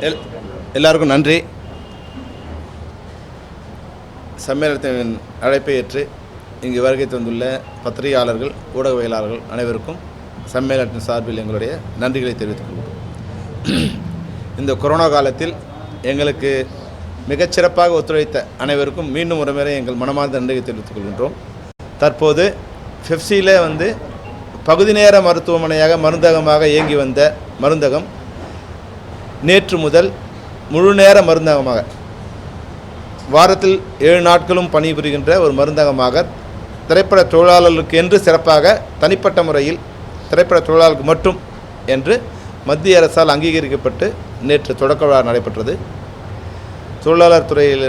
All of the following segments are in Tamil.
எல்- எல்லாருக்கும் நன்றி. சம்மேளனத்தின் அழைப்பை ஏற்று இங்கு வருகை தந்துள்ள பத்திரிகையாளர்கள் ஊடகவியலாளர்கள் அனைவருக்கும் சம்மேளனத்தின் சார்பில் எங்களுடைய நன்றிகளை தெரிவித்துக் கொள்வோம் இந்த கொரோனா காலத்தில் எங்களுக்கு மிகச்சிறப்பாக ஒத்துழைத்த அனைவருக்கும் மீண்டும் ஒரு முறை எங்கள் மனமார்ந்த நன்றியை தெரிவித்துக் கொள்கின்றோம். தற்போது ஃபிப்சியில் வந்து பகுதி நேர மருத்துவமனையாக மருந்தகமாக இயங்கி வந்த மருந்தகம் நேற்று முதல் முழு நேர மருந்தகமாக வாரத்தில் ஏழு நாட்களும் பணிபுரிகின்ற ஒரு மருந்தகமாக திரைப்பட தொழிலாளர்களுக்கு என்று சிறப்பாக தனிப்பட்ட முறையில் திரைப்பட தொழிலாளர்களுக்கு மட்டும் என்று மத்திய அரசால் அங்கீகரிக்கப்பட்டு நேற்று தொடக்க விழா நடைபெற்றது. தொழிலாளர் துறையில்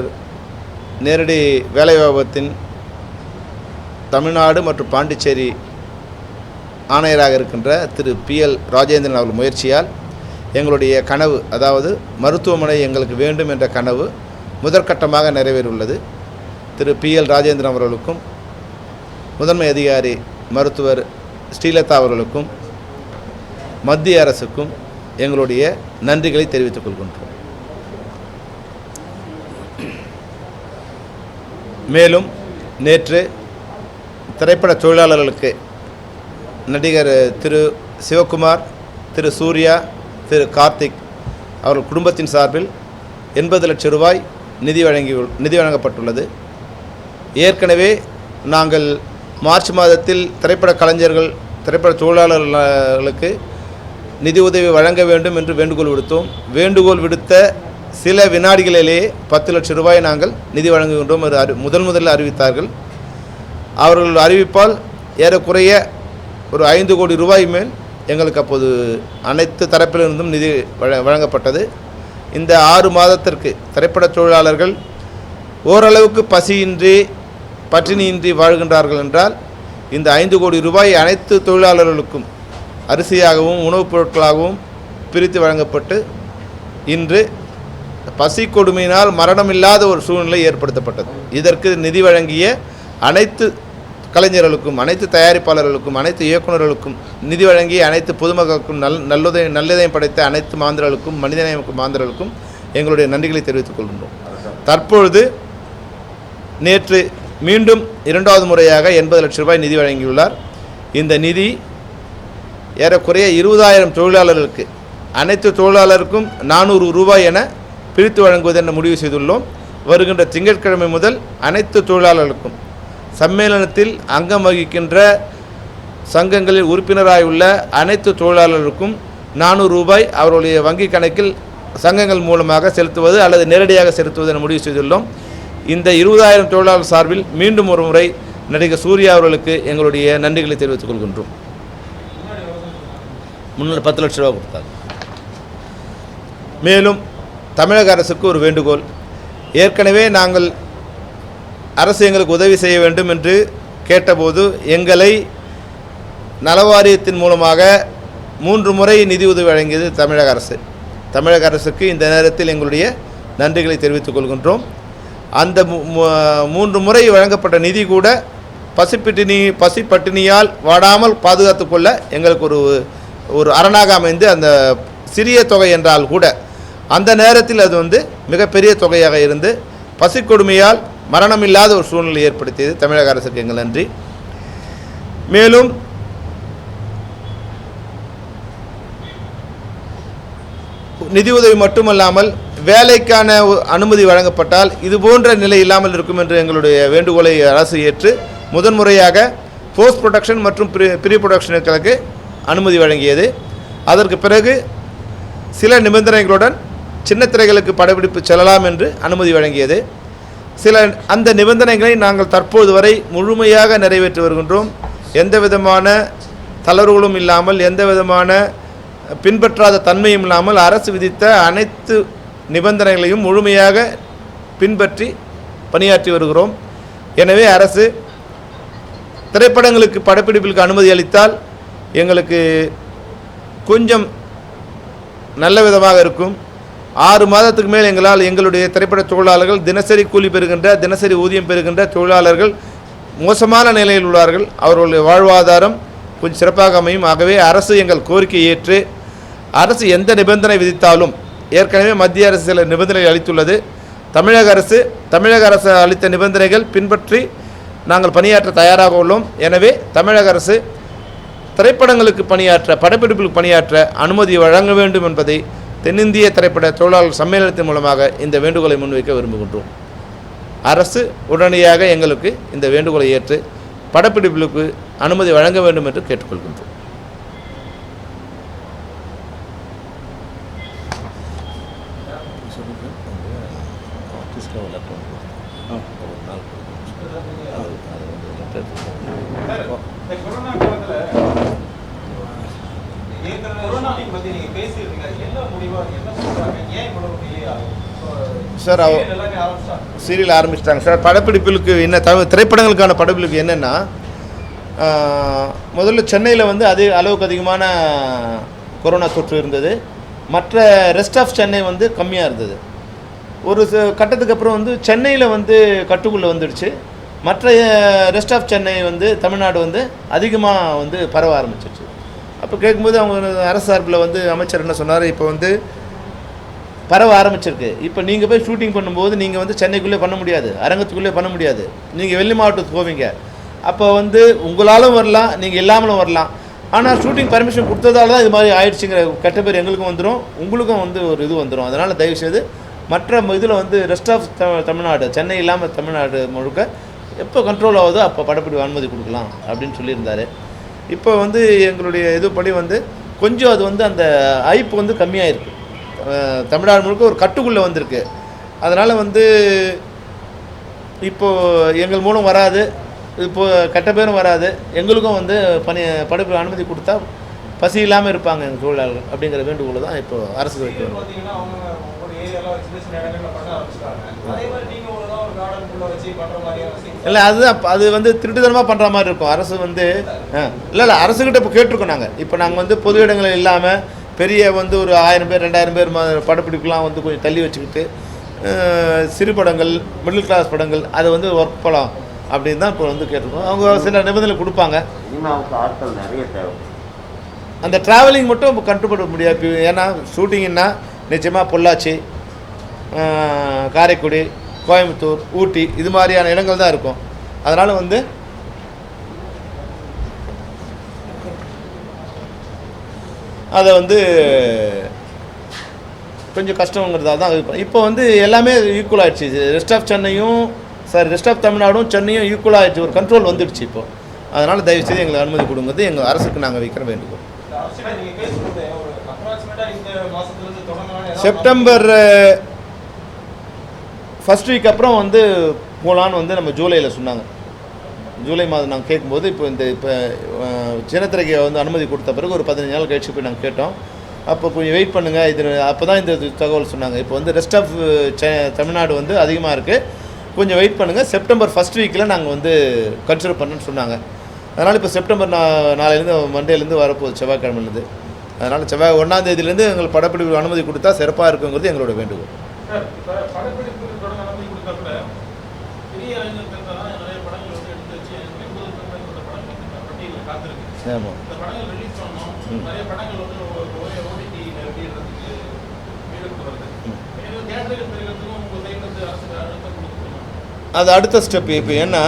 நேரடி வேலைவாய்ப்பத்தின் தமிழ்நாடு மற்றும் பாண்டிச்சேரி ஆணையராக இருக்கின்ற திரு பி எல் ராஜேந்திரன் அவர்கள் முயற்சியால் எங்களுடைய கனவு அதாவது மருத்துவமனை எங்களுக்கு வேண்டும் என்ற கனவு முதற்கட்டமாக நிறைவேறியுள்ளது. திரு பி எல் ராஜேந்திரன் அவர்களுக்கும் முதன்மை அதிகாரி மருத்துவர் ஸ்ரீலதா அவர்களுக்கும் மத்திய அரசுக்கும் எங்களுடைய நன்றிகளை தெரிவித்துக் கொள்கின்றோம். மேலும் நேற்று திரைப்பட தொழிலாளர்களுக்கு நடிகர் திரு சிவகுமார் திரு சூர்யா திரு கார்த்திக் அவர்கள் குடும்பத்தின் சார்பில் எண்பது லட்சம் ரூபாய் நிதி வழங்கி நிதி வழங்கப்பட்டுள்ளது. ஏற்கனவே நாங்கள் மார்ச் மாதத்தில் திரைப்பட கலைஞர்கள் திரைப்பட தொழிலாளர்களுக்கு நிதி உதவி வழங்க வேண்டும் என்று வேண்டுகோள் விடுத்தோம். வேண்டுகோள் விடுத்த சில வினாடிகளிலேயே பத்து லட்சம் ரூபாய் நாங்கள் நிதி வழங்குகின்றோம் என்று அறி முதல் முதலில் அறிவித்தார்கள். அவர்கள் அறிவிப்பால் ஏறக்குறைய ஒரு ஐந்து கோடி ரூபாய் மேல் எங்களுக்கு அப்போது அனைத்து தரப்பிலிருந்தும் நிதி வழ வழங்கப்பட்டது. இந்த ஆறு மாதத்திற்கு திரைப்பட தொழிலாளர்கள் ஓரளவுக்கு பசியின்றி பட்டினியின்றி வாழ்கின்றார்கள் என்றால் இந்த ஐந்து கோடி ரூபாய் அனைத்து தொழிலாளர்களுக்கும் அரிசியாகவும் உணவுப் பொருட்களாகவும் பிரித்து வழங்கப்பட்டு இன்று பசி கொடுமையினால் மரணமில்லாத ஒரு சூழ்நிலை ஏற்படுத்தப்பட்டது. இதற்கு நிதி வழங்கிய அனைத்து கலைஞர்களுக்கும் அனைத்து தயாரிப்பாளர்களுக்கும் அனைத்து இயக்குநர்களுக்கும் நிதி வழங்கி அனைத்து பொதுமக்களுக்கும் நல் நல்லுதை நல்லதையும் படைத்த அனைத்து மாந்திரர்களுக்கும் மனிதநேய மாந்திரர்களுக்கும் எங்களுடைய நன்றிகளை தெரிவித்துக் கொள்கின்றோம். தற்பொழுது நேற்று மீண்டும் இரண்டாவது முறையாக எண்பது லட்சம் ரூபாய் நிதி வழங்கியுள்ளார். இந்த நிதி ஏறக்குறைய இருபதாயிரம் தொழிலாளர்களுக்கு அனைத்து தொழிலாளருக்கும் நானூறு ரூபாய் என பிரித்து வழங்குவது என முடிவு செய்துள்ளோம். வருகின்ற திங்கட்கிழமை முதல் அனைத்து தொழிலாளர்களுக்கும் சம்மேளனத்தில் அங்கம் வகிக்கின்ற சங்கங்களில் உறுப்பினராயுள்ள அனைத்து தொழிலாளர்களுக்கும் நானூறு ரூபாய் அவர்களுடைய வங்கி கணக்கில் சங்கங்கள் மூலமாக செலுத்துவது அல்லது நேரடியாக செலுத்துவது என முடிவு செய்துள்ளோம். இந்த இருபதாயிரம் தொழிலாளர் சார்பில் மீண்டும் ஒரு முறை நடிகர் சூர்யா அவர்களுக்கு எங்களுடைய நன்றிகளை தெரிவித்துக் கொள்கின்றோம். முன்னர் பத்து லட்ச ரூபா கொடுத்தாங்க மேலும் தமிழக அரசுக்கு ஒரு வேண்டுகோள். ஏற்கனவே நாங்கள் அரசு எங்களுக்கு உதவி செய்ய வேண்டும் என்று கேட்டபோது எங்களை நலவாரியத்தின் மூலமாக மூன்று முறை நிதி உதவி வழங்கியது தமிழக அரசு. தமிழக அரசுக்கு இந்த நேரத்தில் எங்களுடைய நன்றிகளை தெரிவித்துக் கொள்கின்றோம். அந்த மூன்று முறை வழங்கப்பட்ட நிதி கூட பசிப்பட்டினி பசிப்பட்டினியால் வாடாமல் பாதுகாத்து கொள்ள எங்களுக்கு ஒரு ஒரு அரணாக அமைந்து அந்த சிறிய தொகை என்றால் கூட அந்த நேரத்தில் அது வந்து மிகப்பெரிய தொகையாக இருந்து பசிக்கொடுமையால் மரணமில்லாத ஒரு சூழ்நிலை ஏற்படுத்தியது தமிழக அரசுக்கு எங்கள் நன்றி. மேலும் நிதியுதவி மட்டுமல்லாமல் வேலைக்கான அனுமதி வழங்கப்பட்டால் இது போன்ற நிலை இல்லாமல் இருக்கும் என்று எங்களுடைய வேண்டுகோளை அரசு ஏற்று முதன்முறையாக போஸ்ட் ப்ரொடக்ஷன் மற்றும் ப்ரீ ப்ரீ ப்ரொடக்ஷனுக்களுக்கு அனுமதி வழங்கியது. அதற்கு பிறகு சில நிபந்தனைகளுடன் சின்ன திரைகளுக்கு படப்பிடிப்பு செல்லலாம் என்று அனுமதி வழங்கியது. சில அந்த நிபந்தனைகளை நாங்கள் தற்போது வரை முழுமையாக நிறைவேற்றி வருகின்றோம். எந்த விதமான தளர்வுகளும் இல்லாமல் எந்த விதமான பின்பற்றாத தன்மையும் இல்லாமல் அரசு விதித்த அனைத்து நிபந்தனைகளையும் முழுமையாக பின்பற்றி பணியாற்றி வருகிறோம். எனவே அரசு திரைப்படங்களுக்கு படப்பிடிப்பிற்கு அனுமதி அளித்தால் எங்களுக்கு கொஞ்சம் நல்ல விதமாக இருக்கும். ஆறு மாதத்துக்கு மேல் எங்களால் எங்களுடைய திரைப்பட தொழிலாளர்கள் தினசரி கூலி பெறுகின்ற தினசரி ஊதியம் பெறுகின்ற தொழிலாளர்கள் மோசமான நிலையில் உள்ளார்கள். அவர்களுடைய வாழ்வாதாரம் கொஞ்சம் சிறப்பாக அமையும். ஆகவே அரசு எங்கள் கோரிக்கையை ஏற்று அரசு எந்த நிபந்தனை விதித்தாலும் ஏற்கனவே மத்திய அரசு சில நிபந்தனை அளித்துள்ளது. தமிழக அரசு தமிழக அரசு அளித்த நிபந்தனைகள் பின்பற்றி நாங்கள் பணியாற்ற தயாராக உள்ளோம். எனவே தமிழக அரசு திரைப்படங்களுக்கு பணியாற்ற படப்பிடிப்புக்கு பணியாற்ற அனுமதி வழங்க வேண்டும் என்பதை தென்னிந்திய திரைப்பட தொழிலாளர் சம்மேளனத்தின் மூலமாக இந்த வேண்டுகோளை முன்வைக்க விரும்புகின்றோம். அரசு உடனடியாக எங்களுக்கு இந்த வேண்டுகோளை ஏற்று படப்பிடிப்புகளுக்கு அனுமதி வழங்க வேண்டும் என்று கேட்டுக்கொள்கின்றோம் இந்த கொரோனா காலத்துல ஏற்கனவே கொரோனா பத்தி நீங்க பேசியிருக்கீங்க என்ன முடிவா என்ன சொல்றாங்க ஏன் இவ்வளவு delay ஆகுது? இப்போ சார் அவ ஆரம்பிச்சிட்டாங்க. சீரியல் ஆரம்பிச்சிட்டாங்க சார். படப்பிடிப்புகளுக்கு என்ன தமிழ் திரைப்படங்களுக்கான படப்பிடிப்பு என்னென்னா முதல்ல சென்னையில் வந்து அதே அளவுக்கு அதிகமான கொரோனா தொற்று இருந்தது. மற்ற ரெஸ்ட் ஆஃப் சென்னை வந்து கம்மியாக இருந்தது. ஒரு ச- கட்டத்துக்கு அப்புறம் வந்து சென்னையில் வந்து கட்டுக்குள்ளே வந்துடுச்சு. மற்ற ரெஸ்ட் ஆஃப் சென்னை வந்து தமிழ்நாடு வந்து அதிகமாக வந்து பரவ ஆரம்பிச்சிருச்சு. அப்போ கேட்கும்போது அவங்க அரசு சார்பில் வந்து அமைச்சர் என்ன சொன்னார்? இப்போ வந்து பரவ ஆரம்பிச்சிருக்கு. இப்போ நீங்கள் போய் ஷூட்டிங் பண்ணும்போது நீங்கள் வந்து சென்னைக்குள்ளே பண்ண முடியாது. அரங்கத்துக்குள்ளே பண்ண முடியாது. நீங்கள் வெள்ளி மாவட்டத்துக்கு போவீங்க. அப்போ வந்து உங்களாலும் வரலாம் நீங்கள் இல்லாமலும் வரலாம். ஆனால் ஷூட்டிங் பர்மிஷன் கொடுத்ததால தான் இது மாதிரி ஆயிடுச்சுங்கிற கெட்ட பேர் எங்களுக்கும் வந்துடும் உங்களுக்கும் வந்து ஒரு இது வந்துடும் அதனால் தயவுசெய்து மற்ற இதில் வந்து rest of the Tamil Nadu Chennai இல்லாமல் தமிழ்நாடு முழுக்க எப்போ கண்ட்ரோல் ஆகுதோ அப்போ படப்பிடி அனுமதி கொடுக்கலாம் அப்படின்னு சொல்லியிருந்தார். இப்போ வந்து எங்களுடைய இதுபடி வந்து கொஞ்சம் அது வந்து அந்த ஐப்பு வந்து கம்மியாக இருக்குது தமிழ்நாடு முழுக்க ஒரு கட்டுக்குள்ளே வந்திருக்கு. அதனால் வந்து இப்போது எங்கள் மூலம் வராது. இப்போ கெட்ட பேரும் வராது. எங்களுக்கும் வந்து பணி படைப்பு அனுமதி கொடுத்தா பசி இல்லாமல் இருப்பாங்க எங்கள் தொழிலாளர்கள் அப்படிங்கிற வேண்டுகோள் தான் இப்போ அரசு. அதே scenes இல்லை அப்ப அது வந்து திருட்டுத்தனமாக பண்ணுற மாதிரி இருக்கும். அரசு வந்து இல்லை இல்லை அரசுக்கிட்ட இப்போ கேட்டிருக்கோம் நாங்கள் இப்போ நாங்கள் வந்து பொது இடங்கள் இல்லாமல் பெரிய வந்து ஒரு ஆயிரம் பேர் ரெண்டாயிரம் பேர் படப்பிடிப்புலாம் வந்து கொஞ்சம் தள்ளி வச்சுக்கிட்டு சிறு படங்கள் மிடில் கிளாஸ் படங்கள் அதை வந்து ஒர்க் பண்ணலாம் அப்படின்னு தான் இப்போ வந்து கேட்டிருக்கோம். அவங்க சில நிபந்தனை கொடுப்பாங்க. சினிமாவுக்கு ஆட்கள் நிறைய தேவை. அந்த ட்ராவலிங் மட்டும் இப்போ கட்டுப்பட முடியாது. ஏன்னா ஷூட்டிங்னா நிச்சயமாக பொள்ளாச்சி காரைக்குடி கோயம்புத்தூர் ஊட்டி இது மாதிரியான இடங்கள் தான் இருக்கும். அதனால் வந்து அதை வந்து கொஞ்சம் கஷ்டங்கிறதால தான் இப்போ வந்து எல்லாமே ஈக்குவல் ஆயிடுச்சு. ரெஸ்ட் ஆஃப் சென்னையும் சாரி ரெஸ்ட் ஆஃப் தமிழ்நாடும் சென்னையும் ஈக்குவல் ஆயிடுச்சு. ஒரு கண்ட்ரோல் வந்துடுச்சு இப்போ. அதனால் தயவுசெய்து எங்களுக்கு அனுமதி கொடுங்கிறது எங்கள் அரசுக்கு நாங்கள் வைக்கிற வேண்டுகோள். செப்டம்பர் ஃபர்ஸ்ட் வீக் அப்புறம் வந்து போகலான்னு வந்து நம்ம ஜூலையில் சொன்னாங்க. ஜூலை மாதம் நாங்கள் கேட்கும்போது இப்போ இந்த இப்போ சின்னத்திரைக்கு வந்து அனுமதி கொடுத்த பிறகு ஒரு பதினஞ்சு நாள் கழிச்சு போய் நாங்கள் கேட்டோம். அப்போ கொஞ்சம் வெயிட் பண்ணுங்கள் இது அப்போ தான் இந்த தகவல் சொன்னாங்க. இப்போ வந்து ரெஸ்ட் ஆஃப் தமிழ்நாடு வந்து அதிகமாக இருக்குது கொஞ்சம் வெயிட் பண்ணுங்கள் செப்டம்பர் ஃபர்ஸ்ட் வீக்கில் நாங்கள் வந்து கன்சிடர் பண்ணணும்னு சொன்னாங்க. அதனால் இப்போ செப்டம்பர் நா நாளையிலேருந்து மண்டேலேருந்து வரப்போகுது செவ்வாய்க்கிழமைலேருந்து அதனால் செவ்வாய் ஒன்றாந்தேதியிலேருந்து எங்களுக்கு படப்பிடிப்பு அனுமதி கொடுத்தா சிறப்பாக இருக்குங்கிறது எங்களோட வேண்டுகோள் சார், இப்ப படப்பிடிப்பு தொடங்க அனுமதி கொடுத்தா கூட பெரிய அறிஞர்கள் தான் நிறைய படங்கள் வந்து எடுத்து வச்சு எண்பது மேற்பட்ட படங்கள் வந்து இப்ப பட்டியலில் காத்திருக்கு ஆமாம் இந்த படங்கள் ரிலீஸ் பண்ணணும் நிறைய படங்கள் வந்து ஓடிடி வெளியிடுறதுக்கு வீடுக்கு வருது எனவே தேட்டருக்கு பெருகிறதுக்கும் உங்கள் சைட்ல இருந்து அரசு அழுத்தம் கொடுக்கணும் அது அடுத்த ஸ்டெப் இப்போ ஏன்னா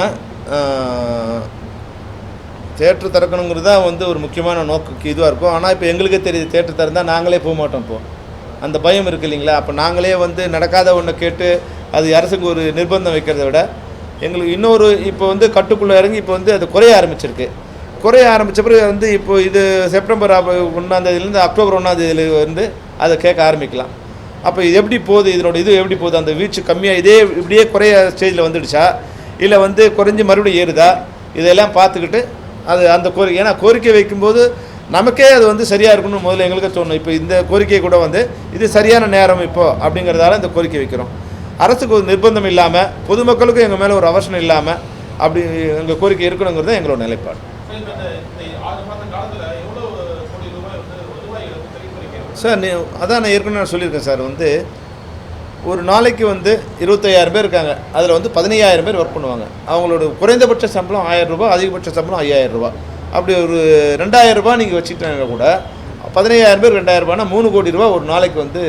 தேட்டர் திறக்கணுங்கிறது தான் வந்து ஒரு முக்கியமான நோக்குக்கு இதுவாக இருக்கும். ஆனால் இப்போ எங்களுக்கே தெரியுது தேட்டர் திறந்தால் நாங்களே போக மாட்டோம் இப்போ. அந்த பயம் இருக்கு இல்லைங்களா? அப்போ நாங்களே வந்து நடக்காத ஒன்றை கேட்டு அது அரசுக்கு ஒரு நிர்பந்தம் வைக்கிறத விட எங்களுக்கு இன்னொரு இப்போ வந்து கட்டுக்குள்ளே இறங்கி இப்போ வந்து அது குறைய ஆரம்பிச்சிருக்கு. குறைய ஆரம்பித்த பிறகு வந்து இப்போ இது செப்டம்பர் ஒன்றாந்தேதியிலேருந்து அக்டோபர் ஒன்றாந்தேதியில வந்து அதை கேட்க ஆரம்பிக்கலாம். அப்போ இது எப்படி போகுது? இதனோட இது எப்படி போகுது? அந்த வீச்சு கம்மியாக இதே இப்படியே குறைய ஸ்டேஜில் வந்துடுச்சா? இல்லை வந்து குறைஞ்சி மறுபடியும் ஏறுதா? இதெல்லாம் பார்த்துக்கிட்டு அது அந்த கோரிக்கை. ஏன்னா கோரிக்கை வைக்கும்போது நமக்கே அது வந்து சரியாக இருக்கணும்னு முதல்ல எங்களுக்கு தோணும். இப்போ இந்த கோரிக்கை கூட வந்து இது சரியான நேரம் இப்போ அப்படிங்கிறதால இந்த கோரிக்கை வைக்கிறோம். அரசுக்கு ஒரு நிர்பந்தம் இல்லாமல் பொதுமக்களுக்கும் எங்கள் மேலே ஒரு அவசரம் இல்லாமல் அப்படி எங்கள் கோரிக்கை இருக்கணுங்கிறது தான் எங்களோட நிலைப்பாடு. சார், நீ அதான் நான் ஏற்கனவே நான் சொல்லியிருக்கேன் சார். வந்து ஒரு நாளைக்கு வந்து இருபத்தையாயிரம் பேர் இருக்காங்க. அதில் வந்து பதினையாயிரம் பேர் ஒர்க் பண்ணுவாங்க. அவங்களோட குறைந்தபட்ச சம்பளம் ஆயிரம் ரூபாய் அதிகபட்ச சம்பளம் ஐயாயிரம் ரூபாய். அப்படி ஒரு ரெண்டாயிரம் ரூபாய் நீங்கள் வச்சுக்கிட்டாங்க கூட பதினையாயிரம் பேர் ரெண்டாயிரம் ரூபாய்னா மூணு கோடி ரூபாய் ஒரு நாளைக்கு வந்து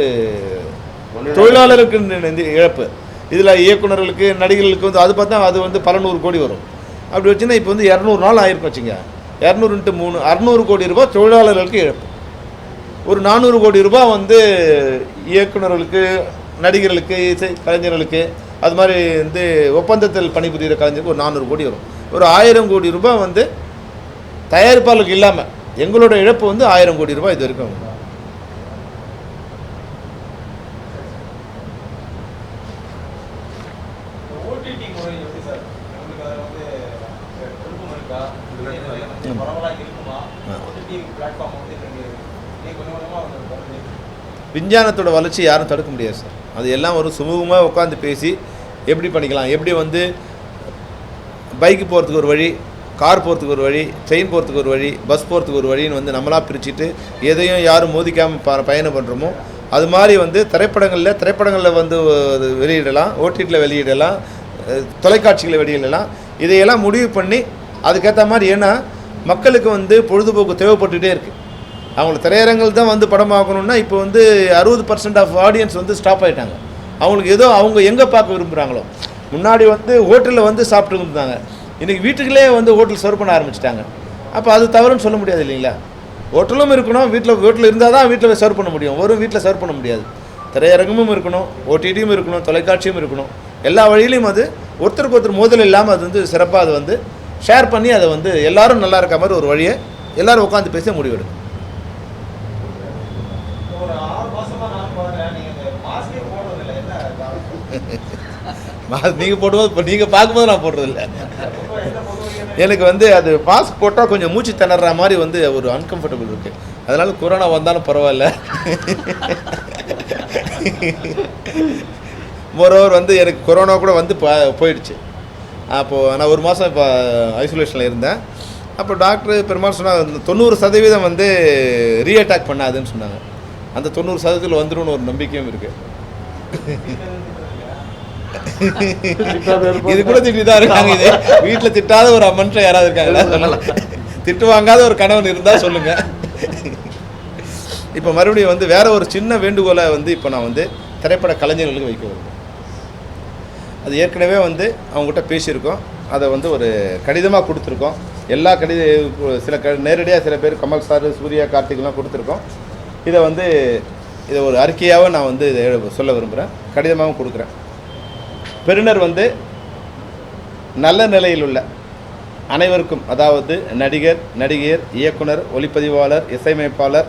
தொழிலாளருக்கு இழப்பு. இதில் இயக்குனர்களுக்கு நடிகர்களுக்கு வந்து அது பார்த்தா அது வந்து பல நூறு கோடி வரும். அப்படி வச்சுன்னா இப்போ வந்து இரநூறு நாள் ஆயிருக்கும் வச்சுங்க. இரநூறுன்ட்டு மூணு அறநூறு கோடி ரூபாய் தொழிலாளர்களுக்கு இழப்பு. ஒரு நானூறு கோடி ரூபாய் வந்து இயக்குனர்களுக்கு நடிகர்களுக்கு இசை கலைஞர்களுக்கு அது மாதிரி வந்து ஒப்பந்தத்தில் பணிபுரிகிற கலைஞருக்கு ஒரு நானூறு கோடி வரும். ஒரு ஆயிரம் கோடி ரூபாய் வந்து தயாரிப்பாளருக்கு இல்லாமல் எங்களோட இழப்பு வந்து ஆயிரம் கோடி ரூபாய் இது வரைக்கும் ஓடிடி முறை எப்படி சார் உங்களுக்கு அதை வந்து விருப்பம் இருக்கா இது பரவலாக இருக்குமா ஆ. ஓடிடி பிளாட்ஃபார்ம் வந்து நீங்க நீங்க கொஞ்சம் கொஞ்சமாக வந்து குறைஞ்சி விஞ்ஞானத்தோட வளர்ச்சி யாரும் தடுக்க முடியாது சார். அது எல்லாம் ஒரு சுமூகமாக உட்காந்து பேசி எப்படி பண்ணிக்கலாம் எப்படி வந்து பைக்கு போகிறதுக்கு ஒரு வழி கார் போகிறதுக்கு ஒரு வழி ட்ரெயின் போகிறதுக்கு ஒரு வழி பஸ் போகிறதுக்கு ஒரு வழின்னு வந்து நம்மளாக பிரிச்சுட்டு எதையும் யாரும் மோதிக்காமல் ப பயணம் பண்ணுறோமோ அது மாதிரி வந்து திரைப்படங்களில் திரைப்படங்களில் வந்து அது வெளியிடலாம் ஓடிடியில் வெளியிடலாம் தொலைக்காட்சிகளை வெளியிடலாம். இதையெல்லாம் முடிவு பண்ணி அதுக்கேற்ற மாதிரி ஏன்னா மக்களுக்கு வந்து பொழுதுபோக்கு தேவைப்பட்டுகிட்டே இருக்குது அவங்கள திரையரங்கில் தான் வந்து படம் பார்க்கணுன்னா இப்போ வந்து அறுபது பர்சன்ட் ஆஃப் ஆடியன்ஸ் வந்து ஸ்டாப் ஆகிட்டாங்க அவங்களுக்கு ஏதோ அவங்க எங்கே பார்க்க விரும்புகிறாங்களோ முன்னாடி வந்து ஹோட்டலில் வந்து சாப்பிட்டு இருந்தாங்க இன்றைக்கி வீட்டுக்குள்ளே வந்து ஹோட்டல் சர்வ் பண்ண ஆரம்பிச்சிட்டாங்க. அப்போ அது தவறுன்னு சொல்ல முடியாது இல்லைங்களா? ஹோட்டலும் இருக்கணும் வீட்டில் வீட்டில் இருந்தால் தான் வீட்டில் சர்வ் பண்ண முடியும். ஒரு வீட்டில் சர்வ் பண்ண முடியாது. திரையரங்கமும் இருக்கணும் ஓடிடியும் இருக்கணும் தொலைக்காட்சியும் இருக்கணும். எல்லா வழியிலையும் அது ஒருத்தருக்கு ஒருத்தர் மோதல் இல்லாமல் அது வந்து சிறப்பாக அது வந்து ஷேர் பண்ணி அதை வந்து எல்லாரும் நல்லா இருக்க மாதிரி ஒரு வழியை எல்லோரும் உட்காந்து பேசி முடிவெடுக்கும் ஒரு ஆறு மாசமா நான் பார்க்குறேன் நீங்க இந்த மாஸ்கே போடுறதில்ல என்ன காரணம் நீங்கள் போடும்போது இப்போ நீங்கள் பார்க்கும்போது நான் போடுறதில்ல. எனக்கு வந்து அது மாஸ்க் போட்டால் கொஞ்சம் மூச்சு திணற மாதிரி வந்து ஒரு அன்கம்ஃபர்டபுள் இருக்குது அதனால கொரோனா வந்தாலும் பரவாயில்ல. மொரோவர் வந்து எனக்கு கொரோனா கூட வந்து போயிடுச்சு. அப்போது நான் ஒரு மாதம் இப்போ ஐசோலேஷனில் இருந்தேன். அப்போ டாக்டர் பெருமாள் சொன்னாங்க தொண்ணூறு சதவீதம் வந்து ரீஅட்டாக் பண்ணாதுன்னு சொன்னாங்க. அந்த தொண்ணூறு சதவீதத்தில் வந்துடும் ஒரு நம்பிக்கையும் இருக்குது இது கூட திட்டி தான் இருக்காங்க இது. வீட்டில் திட்டாத ஒரு மனுஷன் யாராவது இருக்காங்களா? சொல்லலாம் திட்டு வாங்காத ஒரு கணவன் இருந்தால் சொல்லுங்க. இப்போ மறுபடியும் வந்து வேற ஒரு சின்ன வேண்டுகோளை வந்து இப்போ நான் வந்து திரைப்பட கலைஞர்களுக்கு வைக்க விரும்புகிறேன் அது ஏற்கனவே வந்து அவங்ககிட்ட பேசியிருக்கோம். அதை வந்து ஒரு கடிதமாக கொடுத்துருக்கோம். எல்லா கடித சில க நேரடியாக சில பேர் கமல் சார் சூர்யா கார்த்திக்லாம் கொடுத்துருக்கோம். இதை வந்து இதை ஒரு அறிக்கையாகவும் நான் வந்து இதை சொல்ல விரும்புகிறேன் கடிதமாகவும் கொடுக்குறேன். பெறுநர் வந்து நல்ல நிலையில் உள்ள அனைவருக்கும் அதாவது நடிகர் நடிகையர் இயக்குனர் ஒளிப்பதிவாளர் இசையமைப்பாளர்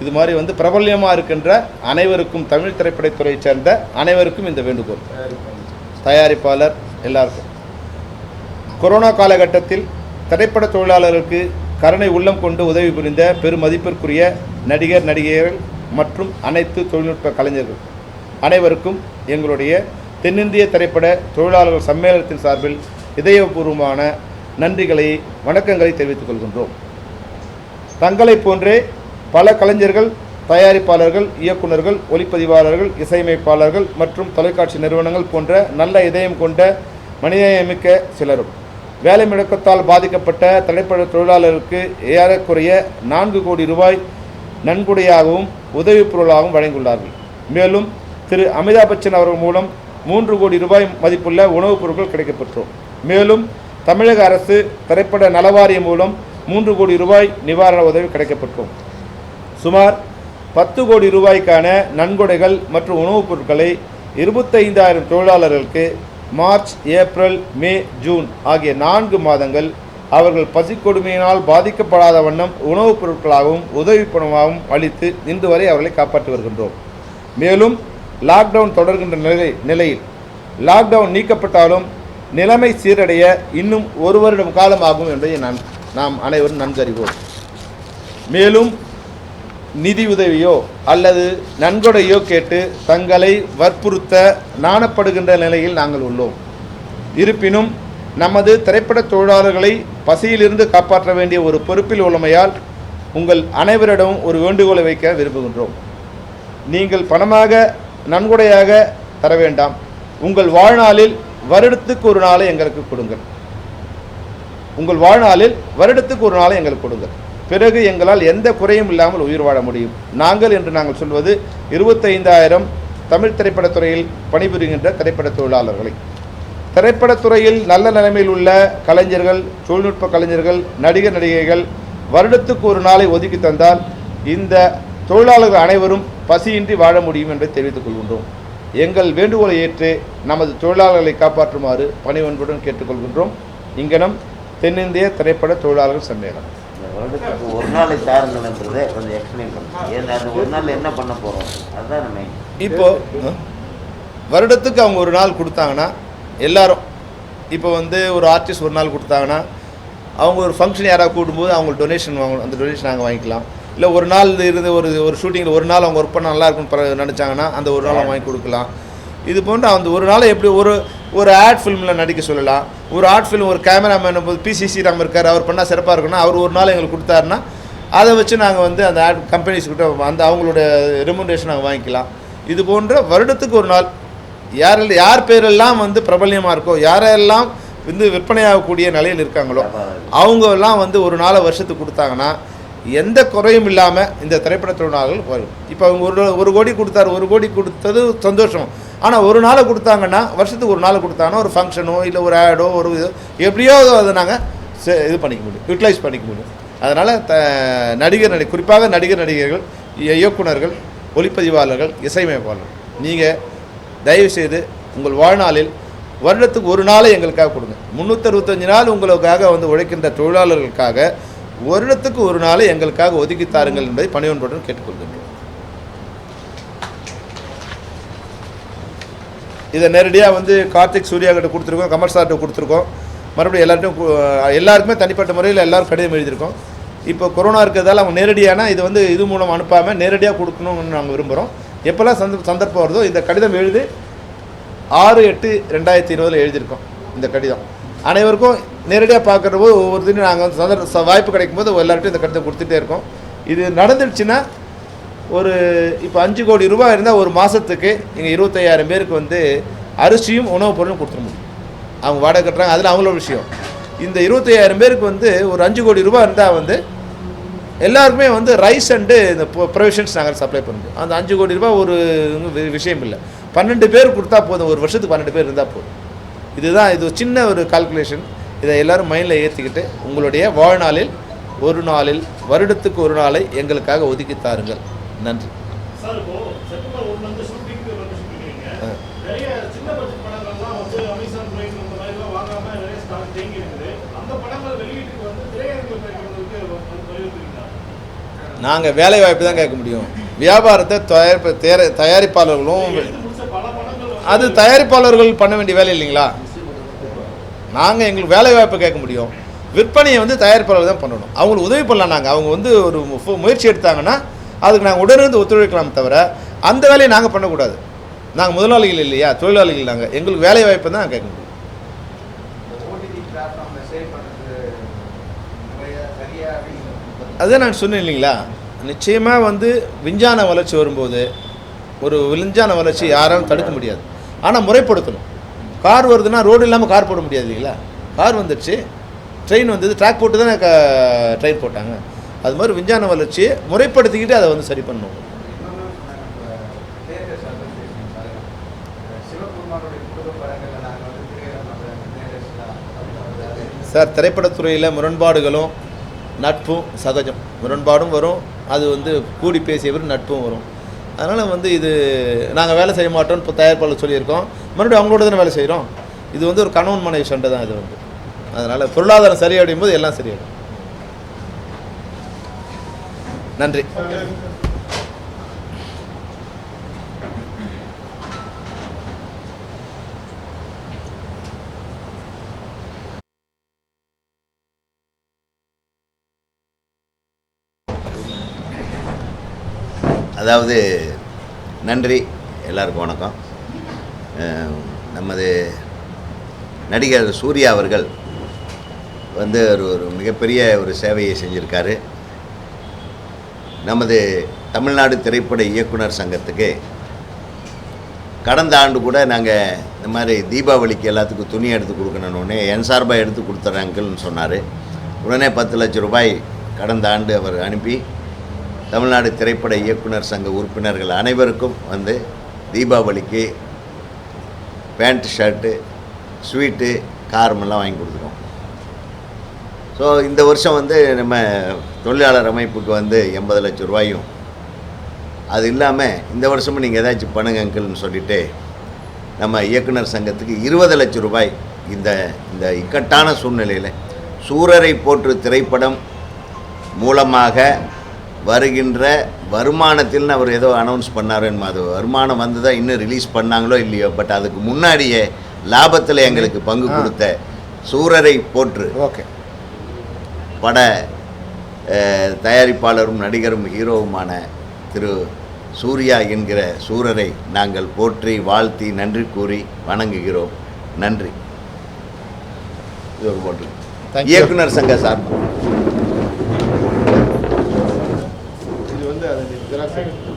இது மாதிரி வந்து பிரபல்யமாக இருக்கின்ற அனைவருக்கும் தமிழ் திரைப்படத்துறையைச் சேர்ந்த அனைவருக்கும் இந்த வேண்டுகோள். தயாரிப்பாளர் எல்லாருக்கும். கொரோனா காலகட்டத்தில் திரைப்பட தொழிலாளர்களுக்கு கருணை உள்ளம் கொண்டு உதவி புரிந்த பெருமதிப்பிற்குரிய நடிகர் நடிகையர்கள் மற்றும் அனைத்து தொழில்நுட்ப கலைஞர்கள் அனைவருக்கும் எங்களுடைய தென்னிந்திய திரைப்பட தொழிலாளர்கள் சம்மேளனத்தின் சார்பில் இதயபூர்வமான நன்றிகளை வணக்கங்களை தெரிவித்துக் கொள்கின்றோம். தங்களைப் போன்றே பல கலைஞர்கள் தயாரிப்பாளர்கள் இயக்குனர்கள் ஒளிப்பதிவாளர்கள் இசையமைப்பாளர்கள் மற்றும் தொலைக்காட்சி நிறுவனங்கள் போன்ற நல்ல இதயம் கொண்ட மனிதமிக்க சிலரும். வேலை முடக்கத்தால் பாதிக்கப்பட்ட திரைப்பட தொழிலாளர்களுக்கு ஏறக்குறைய நான்கு கோடி ரூபாய் நன்கொடையாகவும் உதவிப் பொருளாகவும் வழங்கியுள்ளார்கள். மேலும் திரு அமிதாப் பச்சன் அவர்கள் மூலம் மூன்று கோடி ரூபாய் மதிப்புள்ள உணவுப் பொருட்கள் கிடைக்கப்பெற்றோம் மேலும் தமிழக அரசு திரைப்பட நலவாரியம் மூலம் மூன்று கோடி ரூபாய் நிவாரண உதவி கிடைக்கப்பெற்றோம் சுமார் பத்து கோடி ரூபாய்க்கான நன்கொடைகள் மற்றும் உணவுப் பொருட்களை இருபத்தைந்தாயிரம் தொழிலாளர்களுக்கு மார்ச் ஏப்ரல் மே ஜூன் ஆகிய நான்கு மாதங்கள் அவர்கள் பசிக்கொடுமையினால் பாதிக்கப்படாத வண்ணம் உணவுப் பொருட்களாகவும் உதவி பணமாகவும் அளித்து இன்று வரை அவர்களை காப்பாற்றி வருகின்றோம். மேலும் லாக்டவுன் தொடர்கின்ற நிலை நிலையில். லாக்டவுன் நீக்கப்பட்டாலும் நிலைமை சீரடைய இன்னும் ஒரு வருடம் காலம் ஆகும் என்பதை நான் நாம் அனைவரும் நன்கறிவோம். மேலும் நிதி உதவியோ அல்லது நன்கொடையோ கேட்டு தங்களை வற்புறுத்த நாணப்படுகின்ற நிலையில் நாங்கள் உள்ளோம். இருப்பினும் நமது திரைப்பட தொழிலாளர்களை பசியிலிருந்து காப்பாற்ற வேண்டிய ஒரு பொறுப்பில் உள்ளமையால் உங்கள் அனைவரிடமும் ஒரு வேண்டுகோளை வைக்க விரும்புகின்றோம். நீங்கள் பணமாக நன்கொடையாக தர வேண்டாம். உங்கள் வாழ்நாளில் வருடத்துக்கு ஒரு நாளை எங்களுக்கு கொடுங்கள். உங்கள் வாழ்நாளில் வருடத்துக்கு ஒரு நாளை எங்களுக்கு கொடுங்கள். பிறகு எங்களால் எந்த குறையும் இல்லாமல் உயிர் வாழ முடியும். நாங்கள் என்று நாங்கள் சொல்வது இருபத்தைந்தாயிரம் தமிழ் திரைப்படத்துறையில் பணிபுரிகின்ற திரைப்பட தொழிலாளர்களை. திரைப்படத்துறையில் நல்ல நிலைமையில் உள்ள கலைஞர்கள் தொழில்நுட்ப கலைஞர்கள் நடிகர் நடிகைகள் வருடத்துக்கு ஒரு நாளை ஒதுக்கி தந்தால் இந்த தொழிலாளர்கள் அனைவரும் பசியின்றி வாழ முடியும் என்பதை தெரிவித்துக் கொள்கின்றோம். எங்கள் வேண்டுகோளை ஏற்று நமது தொழிலாளர்களை காப்பாற்றுமாறு பணிவன்புடன் கேட்டுக்கொள்கின்றோம். இங்கனம் தென்னிந்திய திரைப்பட தொழிலாளர்கள் சம்மேளனம். வருடத்துக்கு ஒரு நாளை கொஞ்சம் எக்ஸ்பிளைன் பண்ணுங்க. ஒரு நாள் என்ன பண்ண போகிறோம் அதுதான் நம்ம இப்போ வருடத்துக்கு அவங்க ஒரு நாள் கொடுத்தாங்கன்னா எல்லாரும் இப்போ வந்து ஒரு ஆர்டிஸ்ட் ஒரு நாள் கொடுத்தாங்கன்னா அவங்க ஒரு ஃபங்க்ஷன் யாராவது கூடும்போது அவங்க டொனேஷன் வாங்கணும். அந்த டொனேஷன் நாங்கள் வாங்கிக்கலாம். இல்லை ஒரு நாள் இருந்து ஒரு ஒரு ஷூட்டிங்கில் ஒரு நாள் அவங்க ஒர்க் பண்ண நல்லா இருக்கும்னு நினச்சாங்கன்னா அந்த ஒரு நாள் வாங்கி கொடுக்கலாம். இது போன்று அந்த ஒரு நாள் எப்படி ஒரு ஒரு ஆட் ஃபிலிமில் நடிக்க சொல்லலாம். ஒரு ஆர்ட் ஃபிலிம் ஒரு கேமராமேன் போது பிசிசி ராம் இருக்கார் அவர் பண்ணால் சிறப்பாக இருக்குன்னா அவர் ஒரு நாள் எங்களுக்கு கொடுத்தாருன்னா அதை வச்சு நாங்கள் வந்து அந்த ஆட் கம்பெனிஸ்கிட்ட அந்த அவங்களோட ரெமுனரேஷன் நாங்கள் வாங்கிக்கலாம். இது போன்ற வருடத்துக்கு ஒரு நாள் யாரில் யார் பேரெல்லாம் வந்து பிரபல்யமாக இருக்கோ யாரெல்லாம் வந்து விற்பனையாகக்கூடிய நிலையில் இருக்காங்களோ அவங்க எல்லாம் வந்து ஒரு நாளை வருஷத்துக்கு கொடுத்தாங்கன்னா எந்த குறையும் இல்லாமல் இந்த திரைப்பட தொழிலாளர்கள் வரும். இப்போ அவங்க ஒரு ஒரு கோடி கொடுத்தாரு ஒரு கோடி கொடுத்தது சந்தோஷம். ஆனால் ஒரு நாளை கொடுத்தாங்கன்னா வருஷத்துக்கு ஒரு நாளை கொடுத்தாங்கன்னா ஒரு ஃபங்க்ஷனோ இல்லை ஒரு ஆடோ ஒரு இது எப்படியோ அதை நாங்கள் இது பண்ணிக்க முடியும் யூட்டிலைஸ் பண்ணிக்க முடியும். அதனால் த நடிகர் நடி குறிப்பாக நடிகர் நடிகர்கள் இயக்குநர்கள் இயக்குனர்கள் ஒளிப்பதிவாளர்கள் இசையமைப்பாளர்கள் நீங்கள் தயவுசெய்து உங்கள் வாழ்நாளில் வருடத்துக்கு ஒரு நாளை எங்களுக்காக கொடுங்க. முந்நூற்றறுபத்தஞ்சு நாள் உங்களுக்காக வந்து உழைக்கின்ற தொழிலாளர்களுக்காக வருடத்துக்கு ஒரு நாளை எங்களுக்காக ஒதுக்கி தாருங்கள் என்பதை பணிவன்புடன் கேட்டுக்கொள்கின்றோம். இதை நேரடியாக வந்து கார்த்திக் சூர்யா கிட்ட கொடுத்துருக்கோம் கமல் சார்கிட்ட கொடுத்துருக்கோம். மறுபடியும் எல்லார்ட்டும் எல்லாருக்குமே தனிப்பட்ட முறையில் எல்லோரும் கடிதம் எழுதியிருக்கோம். இப்போ கொரோனா இருக்கிறதால அவங்க நேரடியானா இது வந்து இது மூலம் அனுப்பாமல் நேரடியாக கொடுக்கணும்னு நாங்கள் விரும்புகிறோம் எப்போல்லாம் சந்த சந்தர்ப்பம் வருதோ இந்த கடிதம் எழுதி ஆறு எட்டு ரெண்டாயிரத்தி இருபதில் எழுதியிருக்கோம் இந்த கடிதம். அனைவருக்கும் நேரடியாக பார்க்குற போது தினம் நாங்கள் வந்து சந்தர் வாய்ப்பு கிடைக்கும் போது எல்லார்ட்டையும் இந்த கடிதம் கொடுத்துட்டே இருக்கோம். இது நடந்துடுச்சுன்னா ஒரு இப்போ அஞ்சு கோடி ரூபாய் இருந்தால் ஒரு மாதத்துக்கு இங்கே இருபத்தையாயிரம் பேருக்கு வந்து அரிசியும் உணவுப் பொருளும் கொடுத்துட முடியும். அவங்க வாடகை கட்டுறாங்க அதில் அவங்களோட விஷயம். இந்த இருபத்தையாயிரம் பேருக்கு வந்து ஒரு அஞ்சு கோடி ரூபாய் இருந்தால் வந்து எல்லாருக்குமே வந்து ரைஸ் அண்டு இந்த ப்ரொவிஷன்ஸ் நாங்கள் சப்ளை பண்ணுறோம் அந்த அஞ்சு கோடி ரூபாய் ஒரு வி- விஷயம் இல்லை. பன்னெண்டு பேர் கொடுத்தா போதும் ஒரு வருஷத்துக்கு பன்னெண்டு பேர் இருந்தால் போதும். இதுதான் இது ஒரு சின்ன ஒரு கால்குலேஷன் இதை எல்லாரும் மைண்டில் ஏற்றிக்கிட்டு உங்களுடைய வாழ்நாளில் ஒரு நாளில் வருடத்துக்கு ஒரு நாளை எங்களுக்காக ஒதுக்கி தாருங்கள். நன்றி. நாங்கள் வேலை வாய்ப்பு தான் கேட்க முடியும். வியாபாரத்தை தயாரிப்பு தயாரிப்பாளர்களும் அது தயாரிப்பாளர்கள் பண்ண வேண்டிய வேலை இல்லைங்களா? நாங்கள் எங்களுக்கு வேலை வாய்ப்பு கேட்க முடியும். விற்பனையை வந்து தயாரிப்பாளர் தான் பண்ணணும். அவங்களுக்கு உதவி பண்ணலாம் நாங்கள் அவங்க வந்து ஒரு முயற்சி எடுத்தாங்கன்னா அதுக்கு நாங்கள் உடனிருந்து ஒத்துழைக்கலாம் தவிர அந்த வேலையை நாங்கள் பண்ணக்கூடாது. நாங்கள் முதலாளிகள் இல்லையா? தொழிலாளிகள் நாங்கள் எங்களுக்கு வேலை வாய்ப்பு தான் கேட்க முடியும். அதுதான் நான் சொன்னேன் இல்லைங்களா? நிச்சயமாக வந்து விஞ்ஞான வளர்ச்சி வரும்போது ஒரு விஞ்ஞான வளர்ச்சி யாராலும் தடுக்க முடியாது. ஆனால் முறைப்படுத்தணும். கார் வருதுன்னா ரோடு இல்லாமல் கார் போட முடியாது இல்லைங்களா? கார் வந்துடுச்சு ட்ரெயின் வந்தது ட்ராக் போட்டு தானே ட்ரெயின் போட்டாங்க. அது மாதிரி விஞ்ஞான வளர்ச்சியை முறைப்படுத்திக்கிட்டு அதை வந்து சரி பண்ணும் சார் திரைப்படத்துறையில் முரண்பாடுகளும் நட்பும் சகஜம். முரண்பாடும் வரும் அது வந்து கூடி பேசியவர் நட்பும் வரும். அதனால் வந்து இது நாங்கள் வேலை செய்ய மாட்டோம்னு இப்போ தயாரிப்பாளர் சொல்லியிருக்கோம். மறுபடியும் அவங்களோட தானே வேலை செய்கிறோம் இது வந்து ஒரு கணவன் மனைவி சண்டை தான் இது வந்து. அதனால் பொருளாதாரம் சரியாடும் போது எல்லாம் சரியாயிடும் நன்றி. அதாவது நன்றி எல்லாருக்கும் வணக்கம். நமது நடிகர் சூர்யா அவர்கள் வந்து ஒரு ஒரு மிகப்பெரிய ஒரு சேவையை செஞ்சுருக்காரு. நமது தமிழ்நாடு திரைப்பட இயக்குனர் சங்கத்துக்கு கடந்த ஆண்டு கூட நாங்கள் இந்த மாதிரி தீபாவளிக்கு எல்லாத்துக்கும் துணி எடுத்து கொடுக்கணுன்னே என் சார்பாக எடுத்து கொடுத்துட்றாங்கன்னு சொன்னார். உடனே பத்து லட்சம் ரூபாய் கடந்த ஆண்டு அவர் அனுப்பி தமிழ்நாடு திரைப்பட இயக்குனர் சங்க உறுப்பினர்கள் அனைவருக்கும் வந்து தீபாவளிக்கு பேண்ட் ஷர்ட்டு ஸ்வீட்டு காரமெல்லாம் வாங்கி கொடுத்துருவோம். ஸோ இந்த வருஷம் வந்து நம்ம தொழிலாளர் அமைப்புக்கு வந்து எண்பது லட்சம் ரூபாயும் அது இல்லாமல் இந்த வருஷமும் நீங்கள் ஏதாச்சும் பண்ணுங்க அங்கிள்னு சொல்லிவிட்டு நம்ம இயக்குனர் சங்கத்துக்கு இருபது லட்சம் ரூபாய் இந்த இந்த இக்கட்டான சூழ்நிலையில் சூரரை போற்று திரைப்படம் மூலமாக வருகின்ற வருமானத்தில் அவர் ஏதோ அனௌன்ஸ் பண்ணாருன்னு அது வருமானம் வந்து தான் இன்னும் ரிலீஸ் பண்ணாங்களோ இல்லையோ பட் அதுக்கு முன்னாடியே லாபத்தில் எங்களுக்கு பங்கு. கொடுத்த சூரரை போற்று. ஓகே. பட தயாரிப்பாளரும் நடிகரும் ஹீரோவுமான திரு சூர்யா என்கிற சூரரை நாங்கள் போற்றி வாழ்த்தி நன்றி கூறி வணங்குகிறோம். நன்றி. இது ஒரு போட்டு. இயக்குனர் சங்க சார்பு இது வந்து அது ஜெராக்ஸ்